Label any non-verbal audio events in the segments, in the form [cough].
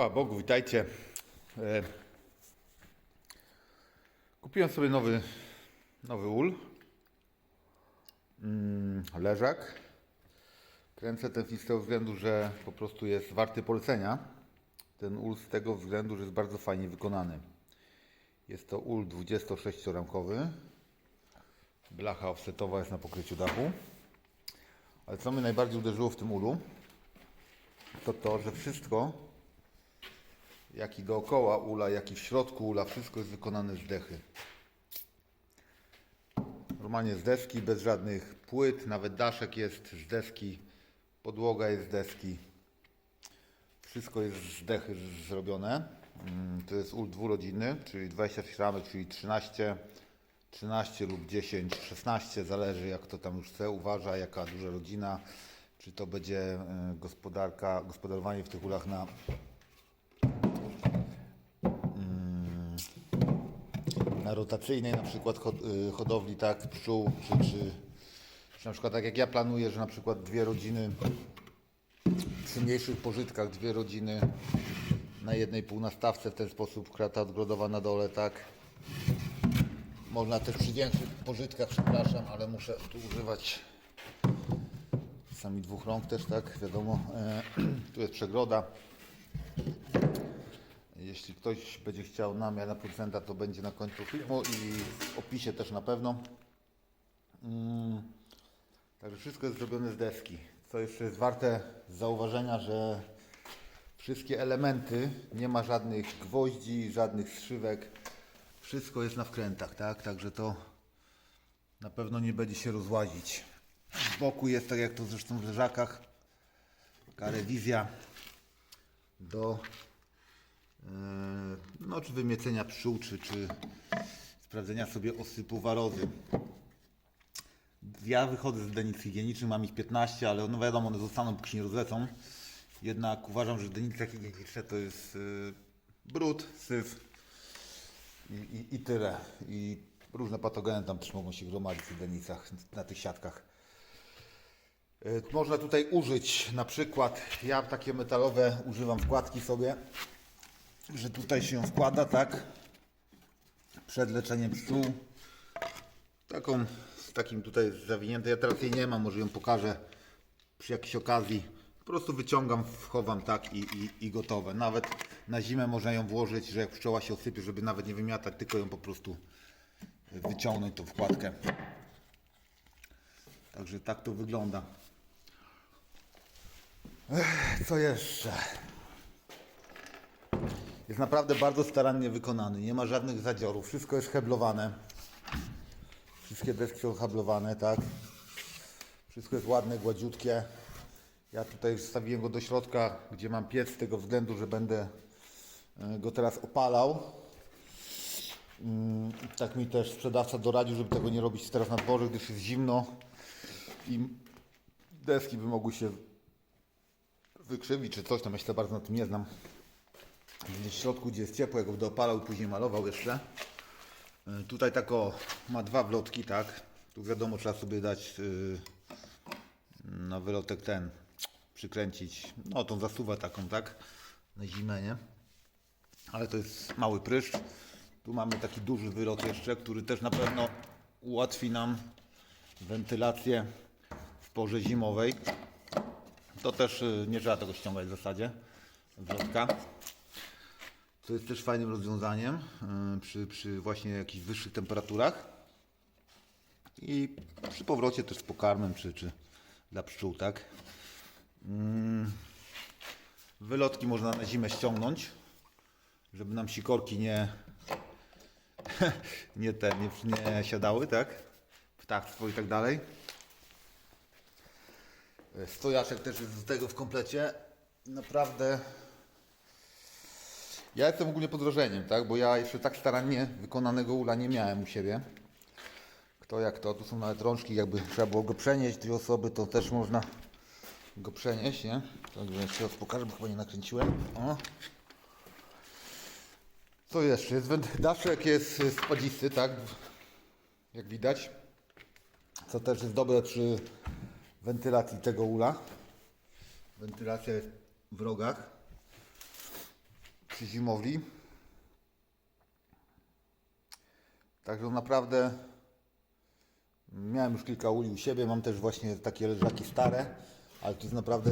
Chwała Bogu, witajcie. E, Kupiłem sobie nowy, nowy ul. Mm, leżak. Kręcę ten z tego względu, że po prostu jest warty polecenia. Ten ul z tego względu, że jest bardzo fajnie wykonany. Jest to ul 26-ramkowy. Blacha offsetowa jest na pokryciu dachu. Ale co mnie najbardziej uderzyło w tym ulu, to to, że wszystko, jak i dookoła ula, jak i w środku ula, wszystko jest wykonane z dechy. Normalnie z deski, bez żadnych płyt, nawet daszek jest z deski, podłoga jest z deski. Wszystko jest z dechy zrobione. Mm, To jest ul dwurodzinny, czyli 26 ramek, czyli 13, 13 lub 10, 16, zależy jak to tam już chce, uważa jaka duża rodzina, czy to będzie e, gospodarka, gospodarowanie w tych ulach na rotacyjnej na przykład y, hodowli tak pszczół, czy, czy, czy na przykład tak jak ja planuję, że na przykład dwie rodziny przy mniejszych pożytkach, dwie rodziny na jednej półnastawce w ten sposób, krata odgrodowa na dole, tak. Można też przy większych pożytkach, przepraszam, ale muszę tu używać sami dwóch rąk też, tak, wiadomo. E, [clears throat] tu jest przegroda. Jeśli ktoś będzie chciał namiar na producenta, to będzie na końcu filmu i w opisie też na pewno. Mm, Także wszystko jest zrobione z deski. Co jeszcze jest warte zauważenia, że wszystkie elementy, nie ma żadnych gwoździ, żadnych strzywek. Wszystko jest na wkrętach, tak? Także to na pewno nie będzie się rozłazić. Z boku jest tak jak to zresztą w leżakach. Taka rewizja do no, czy wymiecenia pszczół, czy, czy sprawdzenia sobie osypu warozy. Ja wychodzę z denic higienicznych, mam ich 15, ale no wiadomo, one zostaną, póki się nie rozlecą. Jednak uważam, że denice higieniczne to jest y, brud, syf i, i, i tyle. I różne patogeny tam też mogą się gromadzić w denicach, na tych siatkach. Y, Można tutaj użyć na przykład, ja takie metalowe używam wkładki sobie, że tutaj się ją wkłada, tak? Przed leczeniem pszczół. Taką, z takim tutaj zawinięte. Ja teraz jej nie mam, może ją pokażę przy jakiejś okazji. Po prostu wyciągam, wchowam tak i, i, i gotowe. Nawet na zimę można ją włożyć, że jak pszczoła się osypie, żeby nawet nie wymiatać, tylko ją po prostu wyciągnąć tą wkładkę. Także tak to wygląda. Ech, co jeszcze? Jest naprawdę bardzo starannie wykonany. Nie ma żadnych zadziorów. Wszystko jest heblowane. Wszystkie deski są hablowane, tak? Wszystko jest ładne, gładziutkie. Ja tutaj wstawiłem go do środka, gdzie mam piec, z tego względu, że będę e, go teraz opalał. Mm, Tak mi też sprzedawca doradził, żeby tego nie robić teraz na dworze, gdyż jest zimno i deski by mogły się wykrzywić czy coś tam. Ja się bardzo na tym nie znam. W środku, gdzie jest ciepło, ja go będę opalał i później malował jeszcze. E, Tutaj tak o, ma dwa wlotki, tak. Tu wiadomo, trzeba sobie dać yy, na wylotek ten, przykręcić, no tą zasuwę taką, tak, na zimę, nie? Ale to jest mały pryszcz. Tu mamy taki duży wylot jeszcze, który też na pewno ułatwi nam wentylację w porze zimowej. To też y, nie trzeba tego ściągać w zasadzie, wlotka. To jest też fajnym rozwiązaniem y, przy, przy właśnie jakichś wyższych temperaturach. I przy powrocie też z pokarmem, czy, czy dla pszczół, tak? Mm. Wylotki można na zimę ściągnąć, żeby nam sikorki nie, [laughs] nie, te, nie, nie siadały, tak? Ptactwo i tak dalej. Stojaczek też jest do tego w komplecie. Naprawdę ja jestem ogólnie pod wrażeniem, tak? Bo ja jeszcze tak starannie wykonanego ula nie miałem u siebie. Kto jak to, tu są nawet rączki, jakby trzeba było go przenieść, dwie osoby, to też można go przenieść, nie? Także jeszcze raz pokażę, bo chyba nie nakręciłem. O. Co jeszcze? Jest daszek jest spadzisty, tak? Jak widać. Co też jest dobre przy wentylacji tego ula. Wentylacja jest w rogach. Przy zimowli. Także naprawdę miałem już kilka uli u siebie, mam też właśnie takie leżaki stare, ale to jest naprawdę,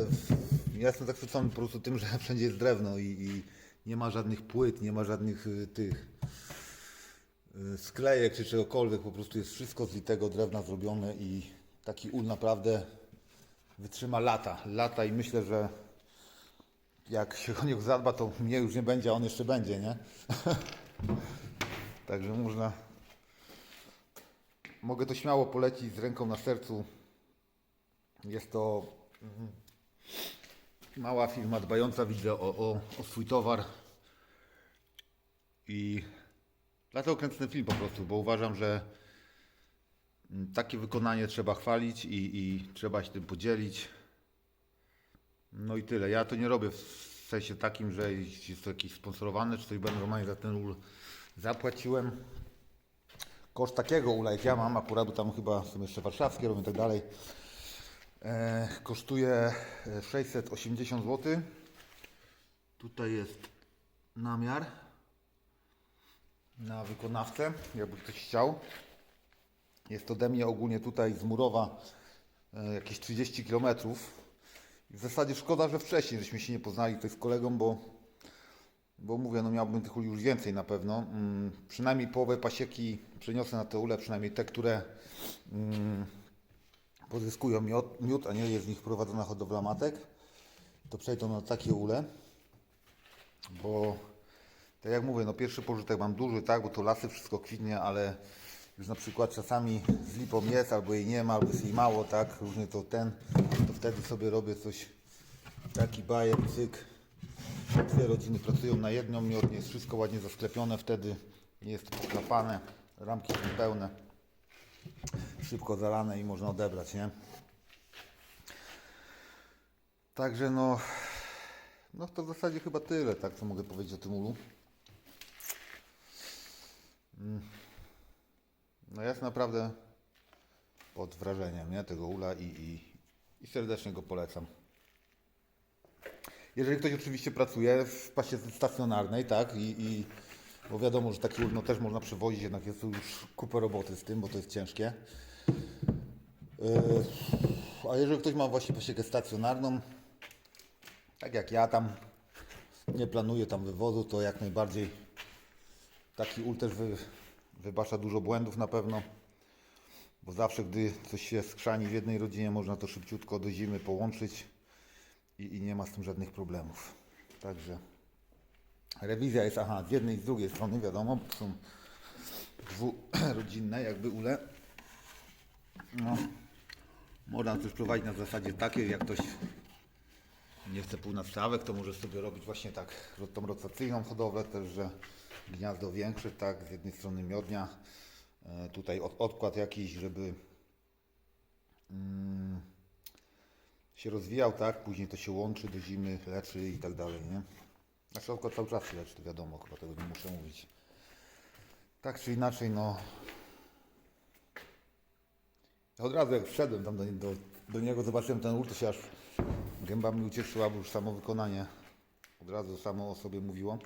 ja jestem zachwycony po prostu tym, [laughs] że wszędzie jest drewno i, i nie ma żadnych płyt, nie ma żadnych y, tych y, sklejek czy czegokolwiek, po prostu jest wszystko z litego drewna zrobione i taki ul naprawdę wytrzyma lata, lata i myślę, że jak się o niego zadba, to mnie już nie będzie, a on jeszcze będzie, nie? [laughs] Także można, mogę to śmiało polecić z ręką na sercu. Jest to mhm, mała firma dbająca, widzę, o, o, o swój towar i dlatego kręcę ten film po prostu, bo uważam, że mm, takie wykonanie trzeba chwalić i, i trzeba się tym podzielić. No i tyle. Ja to nie robię w sensie takim, że jest to jakieś sponsorowane, czy coś będę normalnie za ten ul zapłaciłem. Koszt takiego ula, jak ja mam, akurat bo tam chyba są jeszcze warszawskie, robią i tak dalej, e, kosztuje e, 680 zł. Tutaj jest namiar na wykonawcę, jakby ktoś chciał. Jest ode mnie ogólnie tutaj z Murowa e, jakieś 30 km. W zasadzie szkoda, że wcześniej żeśmy się nie poznali tutaj z kolegą, bo, bo mówię, no miałbym tych uli już więcej na pewno. Mm, przynajmniej połowę pasieki przeniosę na te ule, przynajmniej te, które mm, pozyskują miód, miód, a nie jest z nich prowadzona hodowla matek. To przejdą na takie ule, bo tak jak mówię, no pierwszy pożytek mam duży, tak, bo to lasy wszystko kwitnie, ale już na przykład czasami z lipą jest, albo jej nie ma, albo jest jej mało, tak, różnie to ten, wtedy sobie robię coś, taki bajer, cyk. Dwie rodziny pracują na jedną, miodnie jest wszystko ładnie zasklepione, wtedy jest to podklapane, ramki są pełne, szybko zalane i można odebrać, nie? Także no, no to w zasadzie chyba tyle, tak, co mogę powiedzieć o tym ulu. No jest naprawdę pod wrażeniem nie, tego ula i, i, i serdecznie go polecam. Jeżeli ktoś oczywiście pracuje w pasie stacjonarnej, tak, i, i bo wiadomo, że taki ul no, też można przewozić, jednak jest już kupę roboty z tym, bo to jest ciężkie. Yy, a jeżeli ktoś ma właśnie pasiekę stacjonarną, tak jak ja tam nie planuję tam wywozu, to jak najbardziej taki ul też wy, wybacza dużo błędów na pewno, bo zawsze gdy coś się skrzani w jednej rodzinie, można to szybciutko do zimy połączyć i, i nie ma z tym żadnych problemów. Także rewizja jest, aha, z jednej i z drugiej strony, wiadomo, są dwurodzinne jakby ule. No, można też prowadzić na zasadzie takiej, jak ktoś nie chce półnastawek, to może sobie robić właśnie tak tą rotacyjną hodowlę też, że gniazdo większe, tak, z jednej strony miodnia, tutaj od, odkład jakiś, żeby mm, się rozwijał, tak, później to się łączy do zimy, leczy i tak dalej, nie? Znaczy odkład cały czas się leczy, to wiadomo, chyba tego nie muszę mówić. Tak czy inaczej, no ja od razu jak wszedłem tam do, do, do niego, zobaczyłem ten ul, to się aż gęba mi ucieszyła, bo już samo wykonanie od razu samo o sobie mówiło.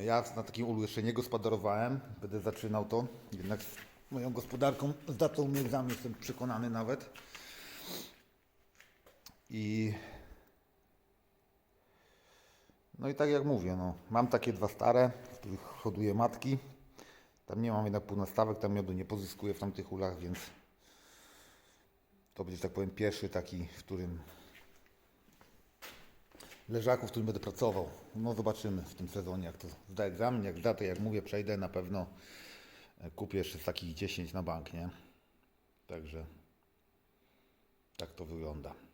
Ja na takim ulu jeszcze nie gospodarowałem, będę zaczynał to, jednak z moją gospodarką z datą mnie egzamin, jestem przekonany nawet. I no i tak jak mówię, no, mam takie dwa stare, w których hoduję matki. Tam nie mam jednak półnastawek, tam miodu nie pozyskuję w tamtych ulach, więc to będzie, tak powiem, pierwszy taki, w którym leżaku, w którym będę pracował. No zobaczymy w tym sezonie, jak to zda egzamin, jak zda, to jak mówię, przejdę na pewno, e, kupię jeszcze takich 10 na bank, nie? Także tak to wygląda.